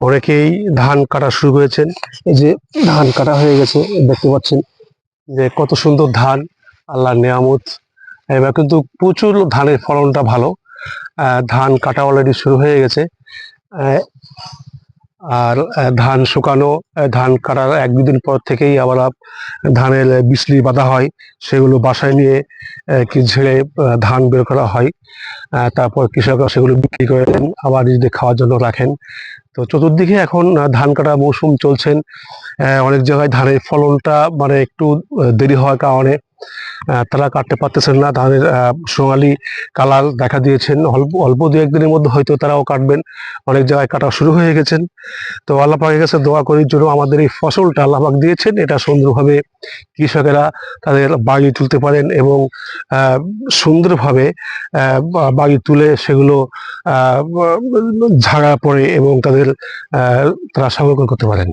অনেকেই ধান কাটা শুরু করেছেন। এই যে ধান কাটা হয়ে গেছে, দেখতে পাচ্ছেন যে কত সুন্দর ধান আল্লাহ নিয়ামত। এবার কিন্তু প্রচুর ধানের ফলনটা ভালো। ধান কাটা অলরেডি শুরু হয়ে গেছে। আর ধান শুকানো ধান কাটার এক দুদিন পর থেকেই আবার ধানের বিচলি বাঁধা হয়। সেগুলো বাসায় নিয়ে কি ঝেড়ে ধান বের করা হয়। তারপর কৃষকরা সেগুলো বিক্রি করে দেন। আবার নিজেদের খাওয়ার জন্য রাখেন। তো চতুর্দিকে এখন ধান কাটা মৌসুম চলছেন। অনেক জায়গায় ধানের ফলনটা মানে একটু দেরি হওয়ার কারণে তারা কাটতে পারতেছেন না। ধানের সোনালি কালার দেখা দিয়েছেন। অল্প অল্প দু একদিনের মধ্যে হয়তো তারাও কাটবেন। অনেক জায়গায় কাটা শুরু হয়ে গেছেন। তো আল্লাহ পাকের কাছে দোয়া করি জন্য আমাদের এই ফসলটা আল্লাহ পাক দিয়েছেন। এটা সুন্দরভাবে কৃষকেরা তাদের বাগি তুলতে পারেন এবং সুন্দরভাবে আহ, বা- বাগি তুলে সেগুলো ঝাড়া পড়ে এবং তাদের তারা সংরক্ষণ করতে পারেন।